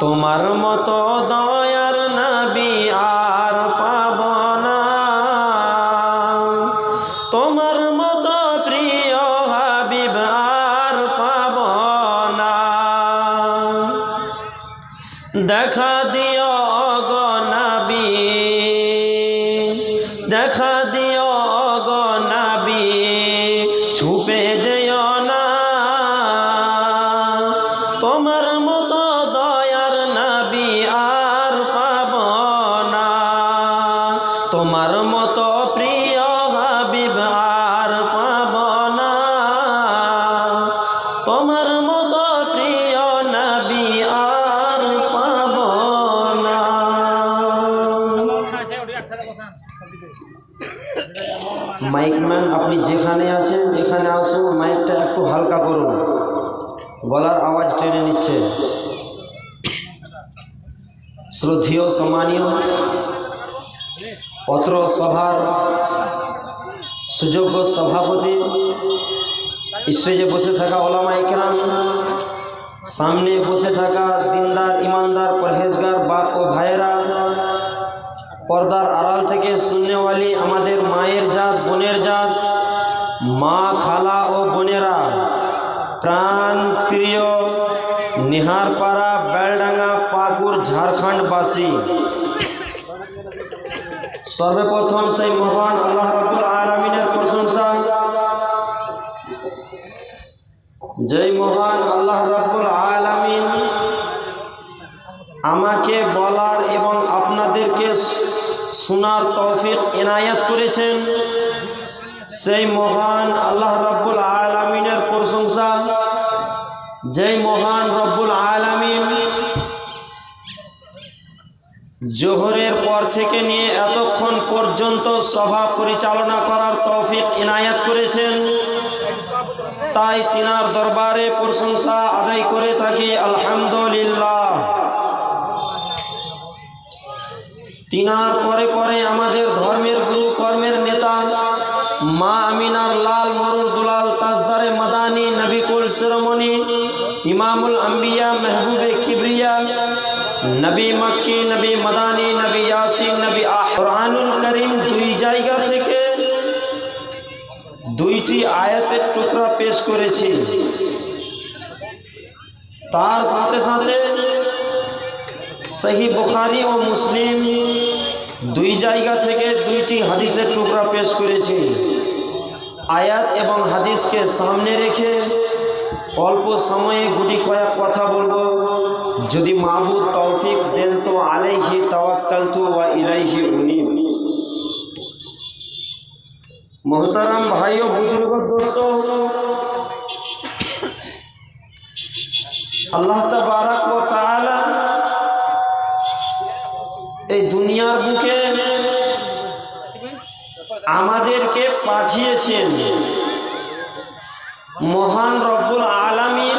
তোমার মতো দয়ার নবী শ্রদ্ধেয় সম্মানীয় অত্র সভার সুযোগ্য সভাপতি, স্টেজে বসে থাকা ওলামা ইকরাম সামনে বসে থাকা দিনদার, ইমানদার, পরহেজগার, বাপ ও ভাইয়েরা, পর্দার আড়াল থেকে শূন্যওয়ালি, আমাদের মায়ের জাত, বোনের জাত, মা, খালা ও বোনেরা প্রাণ প্রিয় নিহারপাড়া, বেলডাঙ্গা ঝাড়খণ্ডবাসী। সর্বপ্রথম সেই মহান আল্লাহ রব্বুল আলমিনের প্রশংসা যেই মহান আল্লাহ রব্বুল আলমিন আমাকে বলার এবং আপনাদেরকে শোনার তৌফিক এনায়াত করেছেন, সেই মহান আল্লাহ রব্বুল আলমিনের প্রশংসা জোহরের পর থেকে নিয়ে এতক্ষণ পর্যন্ত সভা পরিচালনা করার তৌফিক এনায়াত করেছেন। তাই তিনার দরবারে প্রশংসা আদায় করে থাকি, আলহামদুলিল্লাহ। তিনার পরে পরে আমাদের ধর্মের গুরু, কর্মের নেতা, মা আমিনার লাল মরুর দুলাল তাজদারে মাদানি, নবিকুল শিরোমণি ইমামুল আম্বিয়া, মেহবুবে নবী মক্কি, নবী মাদানি, নবী ইয়াসিন, নবী আহরানুল করিম দুই জায়গা থেকে দুইটি আয়াতের টুকরা পেশ করেছি। তার সাথে সাথে সহি বুখারি ও মুসলিম দুই জায়গা থেকে দুইটি হাদিসের টুকরা পেশ করেছি। আয়াত এবং হাদিসকে সামনে রেখে অল্প সময়ে গুটি কয়েক কথা বলব। যদি মাহবুদ তৌফিক দেন তো আলাইহি তাওয়াক্কালতু ওয়া ইলাইহি উনিব। মোহতারাম ভাই ও বুজুর্গ, দোস্ত, আল্লাহ তাবারাক ও তাআলা এই দুনিয়ার বুকে আমাদেরকে পাঠিয়েছেন। মহান রব্বুল আলামিন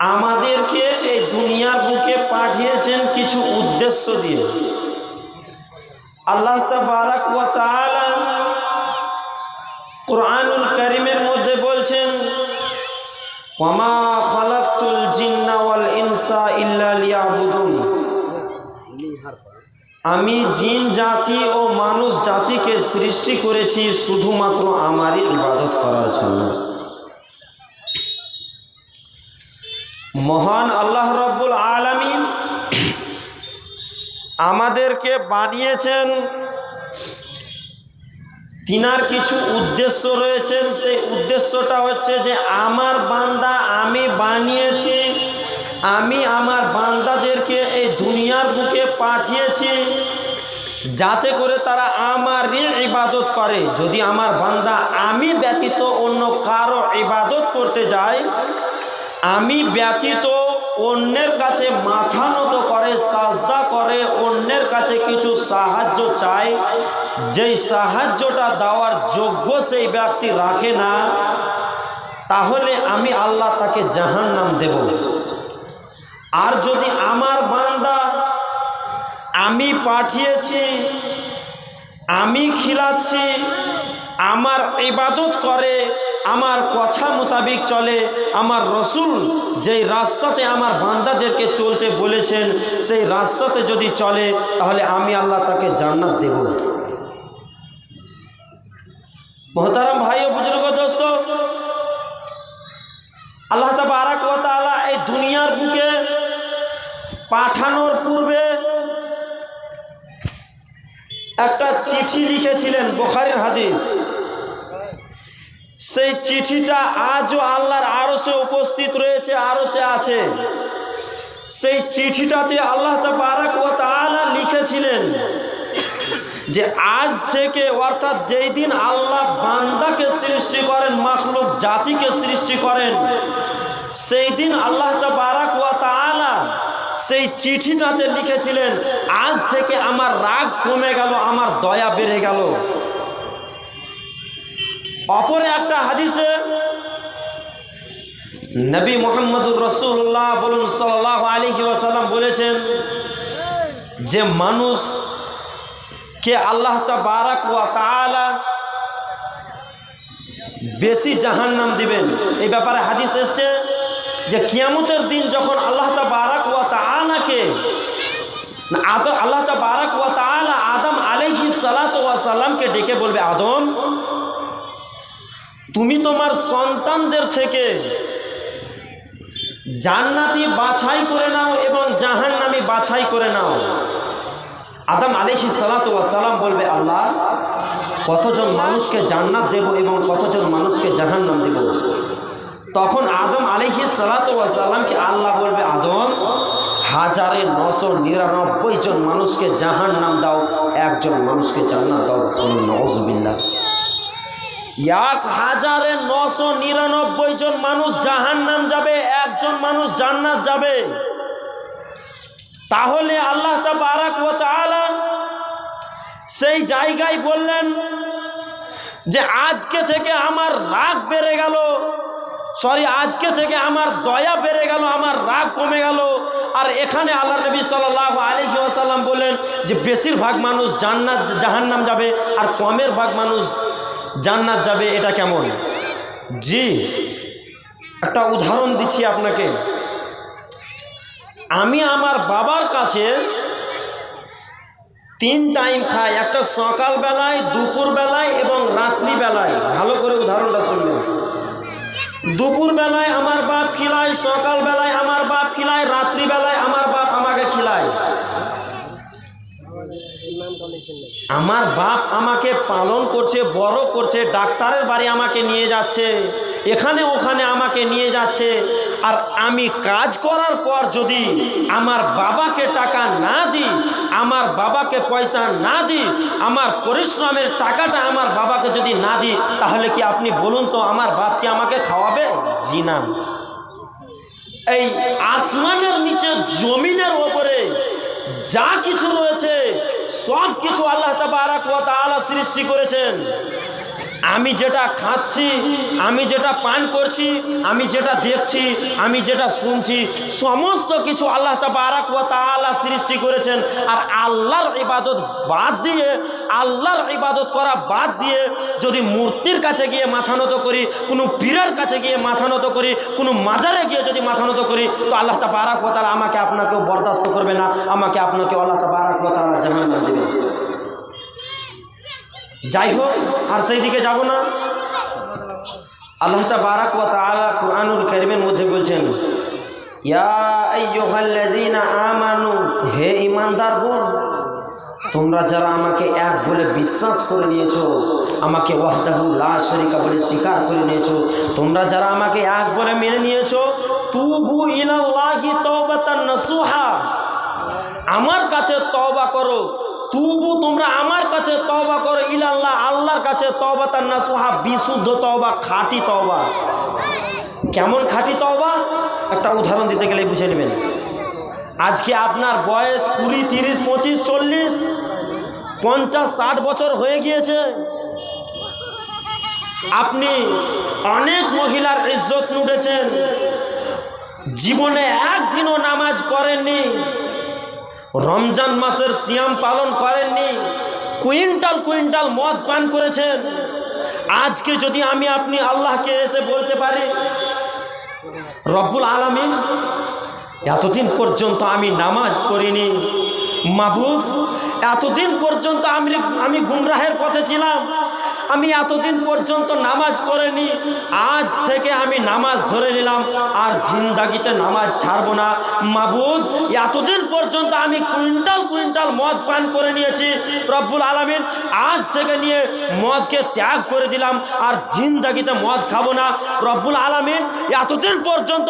আমাদেরকে এই দুনিয়ার বুকে পাঠিয়েছেন কিছু উদ্দেশ্য দিয়ে। আল্লাহ তাবারাক কোরআনুল কারীমের মধ্যে বলছেন আমি জিন, জাতি ও মানুষ জাতিকে সৃষ্টি করেছি শুধুমাত্র আমারই ইবাদত করার জন্য। মহান আল্লাহ রব্বুল আলামিন আমাদেরকে বানিয়েছেন। তিনার কিছু উদ্দেশ্য রয়েছেন। সেই উদ্দেশ্যটা হচ্ছে যে, আমার বান্দা আমি বানিয়েছি, আমি আমার বান্দাদেরকে এই দুনিয়ার বুকে পাঠিয়েছি, যাতে করে তারা আমার ইবাদত করে। যদি আমার বান্দা আমি ব্যতীত অন্য কারও ইবাদত করতে যায় আমি ব্যতীত অন্যের কাছে মাথা নত করে, সাজদা করে, অন্যের কাছে কিছু সাহায্য চায় যেই সাহায্যটা দেওয়ার যোগ্য সেই ব্যক্তি রাখে না, তাহলে আমি আল্লাহ তাকে জাহান নাম দেব। আর যদি আমার বান্দা আমি পাঠিয়েছি, আমি খিলাচ্ছি, আমার ইবাদত করে আমার কথা মোতাবিক চলে। আমার রসুল যেই রাস্তাতে আমার বান্দাদেরকে চলতে বলেছেন, সেই রাস্তাতে যদি চলে, তাহলে আমি আল্লাহ তাকে জান্নাত দেব। মোহতারাম ভাই ও বুজুর্গ দোস্ত, আল্লাহ তাবারাক তাআলা এই দুনিয়ার বুকে পাঠানোর পূর্বে একটা চিঠি লিখেছিলেন বোখারের হাদিস। সেই চিঠিটা আজও আল্লাহর আরও সে উপস্থিত রয়েছে আরও সে আছে। সেই চিঠিটাতে আল্লাহ তাআলা লিখেছিলেন যে, আজ থেকে অর্থাৎ যেই দিন আল্লাহ বান্দাকে সৃষ্টি করেন, মাখলুক জাতিকে সৃষ্টি করেন, সেই দিন আল্লাহ বারাক ওয়া তাআলা সেই চিঠিটাতে লিখেছিলেন, আজ থেকে আমার রাগ কমে গেল, আমার দয়া বেড়ে গেল। অপরে একটা হাদিসে নবী মোহাম্মদুর রসুল্লাহ বলুন সাল্লাহ আলহি ওয়াসাল্লাম বলেছেন যে মানুষ কে আল্লাহ বারাক ওয়া তাআলা বেশি জাহান্নাম দিবেন। এই ব্যাপারে হাদিস এসছে যে কিয়ামতের দিন যখন আল্লাহ বারাক ওয়া তাআলাকে আদ, আল্লাহ বারাক ওয়া তাআলা আদম আলাইহি সালাতু ওয়া সালামকে ডেকে বলবে, আদম তুমি তোমার সন্তানদের থেকে জান্নাতি বাছাই করে নাও এবং জাহান্নামি বাছাই করে নাও। আদম আলিহি সালাম বলবে, আল্লাহ, কতজন মানুষকে জান্নাত দেব এবং কতজন মানুষকে জাহান্নাম দেব? তখন আদম আলিহি সালাতামকে আল্লাহ বলবে, আদম, হাজারে নশো নিরানব্বই জন মানুষকে জাহান্নাম দাও, একজন মানুষকে জান্নাত দাও। নজবিল্লা এক হাজারে নশো নিরানব্বই জন মানুষ জাহান্নাম যাবে, একজন মানুষ জান্নাত যাবে। তাহলে আল্লাহ বারাক ও সেই জায়গায় বললেন যে, আজকে থেকে আমার রাগ বেড়ে গেল, সরি, আজকে থেকে আমার দয়া বেড়ে গেল, আমার রাগ কমে গেল। আর এখানে আল্লাহ নবী সাল্লাহ আলী আসাল্লাম বললেন যে, বেশিরভাগ মানুষ জান্নাত, জাহান্নাম যাবে, আর কমের ভাগ মানুষ জান্নাত যাবে, এটা কেমন? জি, একটা উদাহরণ দিচ্ছি আপনাকে। আমি আমার বাবার কাছে তিন টাইম খাই, একটা সকালবেলায়, দুপুরবেলায় এবং রাত্রিবেলায়। ভালো করে উদাহরণটা শুনবেন। দুপুরবেলায় আমার বাপ খিলায়, সকালবেলায় আমার বাপ খিলায়, রাত্রিবেলায় আমার বাপ আমাকে খিলায় আমার বাপ আমাকে পালন করছে, বড় করছে, ডাক্তারের বাড়ি আমাকে নিয়ে যাচ্ছে, এখানে ওখানে আমাকে নিয়ে যাচ্ছে, আর আমি কাজ করার পর যদি আমার বাবাকে টাকা না দিই, আমার বাবাকে পয়সা না দিই, আমার পরিশ্রমের টাকাটা আমার বাবাকে যদি না দিই, তাহলে কি আপনি বলুন তো আমার বাপ কি আমাকে খাওয়াবে? জি না। এই আসমানের নিচে জমিনের ওপরে যা কিছু রয়েছে সব কিছু আল্লাহ তালা সৃষ্টি করেছেন। আমি যেটা খাচ্ছি, আমি যেটা পান করছি, আমি যেটা দেখছি, আমি যেটা শুনছি, সমস্ত কিছু আল্লাহ তাবারাক ওয়া সৃষ্টি করেছেন। আর আল্লাহর ইবাদত বাদ দিয়ে, আল্লাহর ইবাদত করা বাদ দিয়ে যদি মূর্তির কাছে গিয়ে মাথা নত করি, কোনো পীরের কাছে গিয়ে মাথা নত করি, কোনো মাজারে গিয়ে যদি মাথা নত করি, তো আল্লাহ তাবারাক ওয়া তাআলা আমাকে আপনাকেও বরদাস্ত করবে না, আমাকে আপনাকে আল্লাহ তাবারাক ওয়া তাআলা জাহান্নাম দেবে যাই হোক, আর সেই দিকে যাব না। আল্লাহ বারাক ওয়া তাআলা কুরআনুল কারীমের মধ্যে বলছেন, ইয়া আইয়ুহাল্লাযীনা আমানু, হে ঈমানদারগণ, তোমরা যারা আমাকে এক বলে বিশ্বাস করে নিয়েছো, আমাকে ওয়াহদাহু লা শরীকা বলে স্বীকার করে নিয়েছো, তোমরা যারা আমাকে এক বলে মেনে নিয়েছো, তুবু ইলাল্লাহি তাওবাতান নাসুহা। আমার কাছে তওবা করো তুবু তোমরা আমার কাছে তবা করো ইলাল্লাহ, আল্লাহর কাছে তওবা, তার না সোহা বিশুদ্ধ তওবা, খাঁটি তওবা। কেমন খাঁটি তবা একটা উদাহরণ দিতে গেলে বুঝে নেবেন। আজকে আপনার বয়স কুড়ি, তিরিশ, পঁচিশ, চল্লিশ, পঞ্চাশ, ষাট বছর হয়ে গিয়েছে। আপনি অনেক মহিলার ইজ্জত লুটেছেন। জীবনে একদিনও নামাজ পড়েননি। রমজান মাসের সিয়াম পালন করেননি। কুইন্টাল কুইন্টাল মদ পান করেছেন। আজকে যদি আমি আপনি আল্লাহকে এসে বলতে পারি, রব্বুল আলমিন, এতদিন পর্যন্ত আমি নামাজ পড়িনি। মাহবুব এতদিন পর্যন্ত আমি আমি গুমরাহের পথে ছিলাম। আমি এতদিন পর্যন্ত নামাজ পড়েনি, আজ থেকে আমি নামাজ ধরে নিলাম, আর জিন্দাগিতে নামাজ ছাড়বো না। মাবুদ, এতদিন পর্যন্ত আমি কুইন্টাল কুইন্টাল মদ পান করে নিয়েছি, রব্বুল আলমিন, আজ থেকে নিয়ে মদকে ত্যাগ করে দিলাম, আর জিন্দাগিতে মদ খাব না। রব্বুল আলমিন, এতদিন পর্যন্ত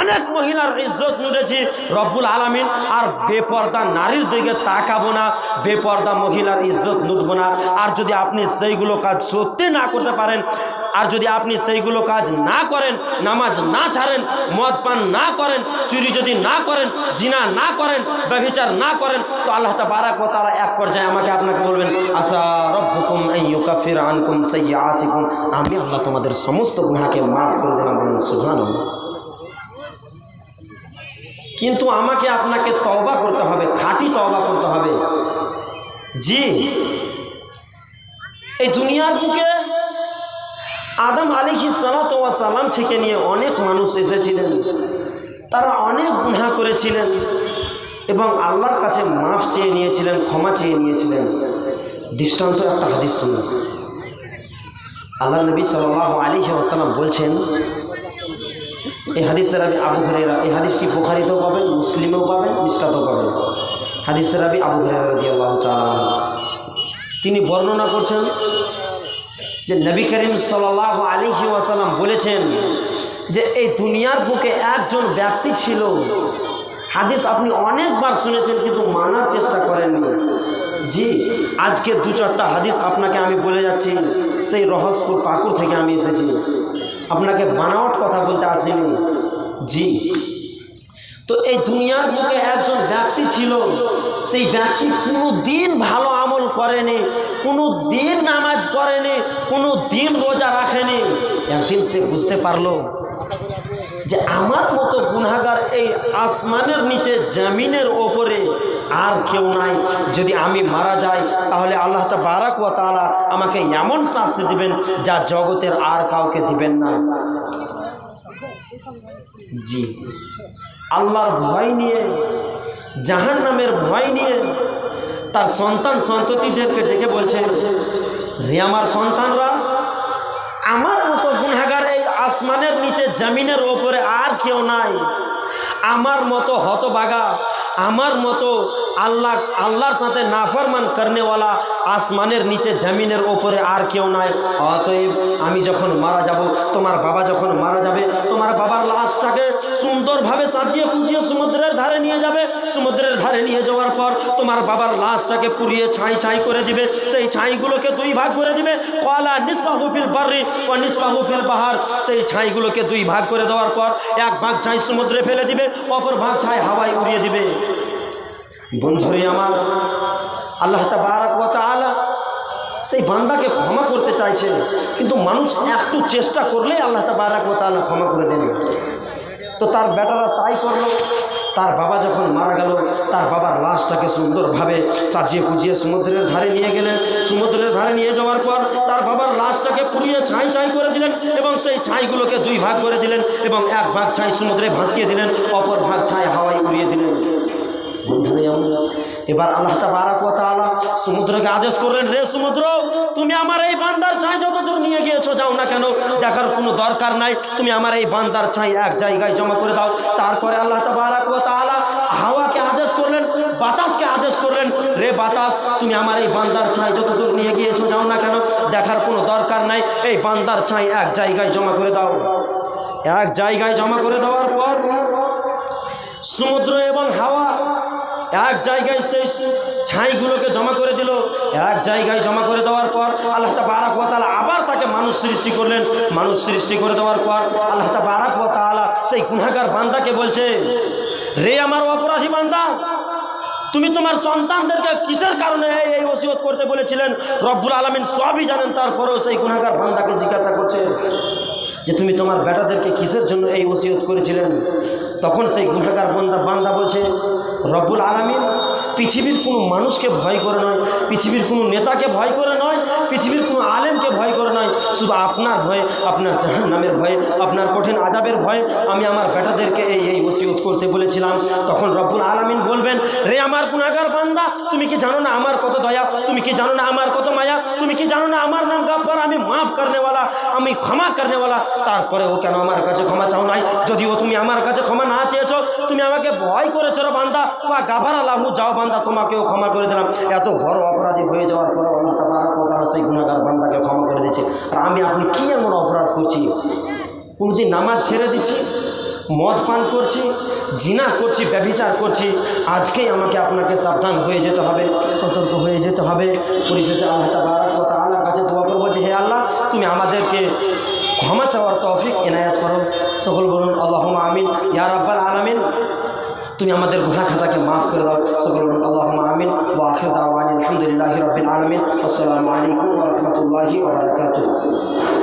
অনেক মহিলার ইজ্জত নুড়েছি রব্বুল আলমিন, আর বেপর্দা নারীর দিকে তাকাবো না, বেপর্দা মহিলার ইজ্জত নুটবো না। আর যদি আপনি সেইগুলো কাজ সত্যি না করতে পারেন। আর যদি আপনি সেইগুলো কাজ না করেন, নামাজ না ছাড়েন, মদ পান না করেন, চুরি যদি না করেন, জিনা না করেন, ব্যভিচার না করেন, তো আল্লাহ তাবারাক ওয়া তাআলা এক পর্যায়ে আমাকে আপনাকে বলবেন আসা রব্বুকুম ইউকাফির আনকুম সাইয়্যাতিকুম। আমি আল্লাহ তোমাদের সমস্ত গুনাহকে মাফ করে দিলাম, বলুন, সুবহানাল্লাহ। কিন্তু আমাকে আপনাকে তওবা করতে হবে, খাঁটি তওবা করতে হবে। জি। এই দুনিয়ার বুকে আদম আলিহি সালাম থেকে নিয়ে অনেক মানুষ এসেছিলেন। তারা অনেক গুণা করেছিলেন এবং আল্লাহর কাছে মাফ চেয়ে নিয়েছিলেন, ক্ষমা চেয়ে নিয়েছিলেন। দৃষ্টান্ত একটা হাদিস শুনুন। আল্লাহ নবী সাল আলী সাল্লাম বলছেন, এই হাদিসের আবি আবু হরেরা এই হাদিসটি বুখারিতেও পাবেন, মুসলিমেও পাবেন, মিসকাতেও পাবেন। হাদিসের আবি আবু হরেরা রদি আল্লাহ তালা তিনি বর্ণনা করছেন যে নবী করিম সাল আলিহি ওয়াসাল্লাম বলেছেন যে এই দুনিয়ার বুকে একজন ব্যক্তি ছিল। হাদিস আপনি অনেকবার শুনেছেন কিন্তু মানার চেষ্টা করেননি। জি, আজকে দু চারটা হাদিস আপনাকে আমি বলে যাচ্ছি, সেই রহসপুর পাকুর থেকে আমি এসেছি। আপনাকে বানাওয়াট কথা বলতে আসিনি। জি, তো এই দুনিয়ার বুকে একজন ব্যক্তি ছিল, সেই ব্যক্তি কোনো দিন ভালো করেনি, কোনো দিন নামাজ পড়েনি, কোনো দিন রোজা রাখেনি। একদিন সে বুঝতে পারল যে আমার মতো গুনাগার এই আসমানের নিচে, জামিনের ওপরে আর কেউ নাই। যদি আমি মারা যাই, তাহলে আল্লাহ তা বারাক ও তালা আমাকে এমন শাস্তি দিবেন যা জগতের আর কাউকে দিবেন না। জি। আল্লাহর ভয় নিয়ে জাহান নামের ভয় নিয়ে তার সন্তান সন্ততিদেরকে ডেকে বলছে, রে আমার সন্তানরা, আমার মতো গুনহাগার এই আসমানের নিচে জমিনের ওপরে আর কেউ নাই। আমার মতো হতবাগা আমার মতো আল্লাহ, আল্লাহর সাথে নাফরমান করনেওয়ালা আসমানের নিচে জমিনের ওপরে আর কেউ নাই। অতএব আমি যখন মারা যাব, তোমার বাবা যখন মারা যাবে, তোমার বাবার লাশটাকে সুন্দরভাবে সাজিয়ে পুজিয়ে সমুদ্রের ধারে নিয়ে যাবে। সমুদ্রের ধারে নিয়ে যাওয়ার পর তোমার বাবার লাশটাকে পুড়িয়ে ছাই ছাই করে দিবে। সেই ছাইগুলোকে দুই ভাগ করে দিবে। কলা নিসবাহুফিল বার্রি ও নিসবাহুফিল বাহার। সেই ছাইগুলোকে দুই ভাগ করে দেওয়ার পর এক ভাগ ছাই সমুদ্রে ফেলে দিবে, অপর ভাগ ছাই হাওয়ায় উড়িয়ে দিবে। বন্ধুরে আমার আল্লাহ তাবারাক তাআলা সেই বান্দাকে ক্ষমা করতে চাইছেন কিন্তু মানুষ একটু চেষ্টা করলেই আল্লাহ তাবারাক তাআলা ক্ষমা করে দেন তো তার বেটারা তাই করল, তার বাবা যখন মারা গেল, তার বাবার লাশটাকে সুন্দরভাবে সাজিয়ে কুজিয়ে সমুদ্রের ধারে নিয়ে গেলেন। সমুদ্রের ধারে নিয়ে যাওয়ার পর তার বাবার লাশটাকে পুড়িয়ে ছাই ছাই করে দিলেন এবং সেই ছাইগুলোকে দুই ভাগ করে দিলেন এবং এক ভাগ ছাই সমুদ্রে ভাসিয়ে দিলেন, অপর ভাগ ছাই হাওয়ায় উড়িয়ে দিলেন। এবার আল্লাহ তাআলা সমুদ্রকে আদেশ করলেন রে সমুদ্র, তুমি আমার এই বান্দার ছাই যত দূর নিয়ে গিয়েছো, যাও না কেন? দেখার কোনো দরকার নাই। তুমি আমার এই বান্দার ছাই এক জায়গায় জমা করে দাও। তারপরে আল্লাহ তাআলা হাওয়াকে আদেশ করলেন, বাতাসকে আদেশ করলেন, রে বাতাস, তুমি আমার এই বান্দার ছাই যত দূর নিয়ে গিয়েছো, যাও না কেন? দেখার কোনো দরকার নাই। এই বান্দার ছাই এক জায়গায় জমা করে দাও। এক জায়গায় জমা করে দেওয়ার পর সমুদ্র এবং হাওয়া এক জায়গায় সেই ছাইগুলোকে জমা করে দিল। এক জায়গায় জমা করে দেওয়ার পর আল্লাহ বারাক ও তালা আবার তাকে মানুষ সৃষ্টি করলেন। মানুষ সৃষ্টি করে দেওয়ার পর আল্লাহ বারাক ও তালা সেই গুনাগার বান্দাকে বলছে, রে আমার অপরাধী বান্দা, তুমি তোমার সন্তানদেরকে কিসের কারণে এই এই ওসিয়ত করতে বলেছিলেন? রব্বুল আলমিন সবই জানেন, তারপরেও সেই গুনাগার বান্দাকে জিজ্ঞাসা করছে যে তুমি তোমার বেটাদেরকে কিসের জন্য এই ওসিয়ত করেছিলেন? তখন সেই গুনাগার বান্দা বান্দা বলছে রব্বুল আলামিন পৃথিবীর কোনো মানুষকে ভয় করে নয়, পৃথিবীর কোনো নেতাকে ভয় করে নয়, পৃথিবীর কোনো আলেমকে ভয় করে নয়। শুধু আপনার ভয়ে, আপনার জাহান নামের ভয়ে, আপনার কঠিন আজাবের ভয়ে আমি আমার বেটাদেরকে এই এই ওসিয়ত করতে বলেছিলাম। তখন রব্বুল আলামিন বলবেন, রে আমার গুনাগার বান্দা, তুমি কি জানো না আমার কত দয়া? তুমি কি জানো না আমার কত মায়া? তুমি কি জানো না আমার নাম গাফার আমি মাফ করনেওয়ালা, আমি ক্ষমা করনেওয়ালা। তারপরেও কেন আমার কাছে ক্ষমা চাও নাই? যদিও তুমি আমার কাছে ক্ষমা না চেয়েছো তুমি আমাকে ভয় করেছ বান্দা। বা গাভার আল্লাহু যাও বান্দা, তোমাকেও ক্ষমা করে দিলাম। এত বড় অপরাধী হয়ে যাওয়ার পরে আল্লাহ ওয়া তাআলা সেই গুনাহগার বান্দাকে ক্ষমা করে দিয়েছে। আর আমি আপনি কি এমন অপরাধ করছি? কোনোদিন নামাজ ছেড়ে দিচ্ছি, মদ পান করছি, জিনা করছি, ব্যভিচার করছি, আজকেই আমাকে আপনাকে সাবধান হয়ে যেতে হবে, সতর্ক হয়ে যেতে হবে। পরিশেষে আল্লাহ তাবারাক কথা তাআলার কাছে দোয়া করব যে, হে আল্লাহ, তুমি আমাদেরকে ক্ষমা চাওয়ার তৌফিক এনায়াত করো। সকল বলুন আল্লাহ আমিন, ইয়া রাব্বাল আলামিন। তুমি আমাদের গুনা খাতাকে মাফ করে দাও। সকল বলুন আল্লাহ আমিন। ও আখির দাওয়ানি আলহামদুলিল্লাহি রাব্বিল আলামিন। আসসালামু আলাইকুম রাহমাতুল্লাহি ওয়া বারাকাতুহু।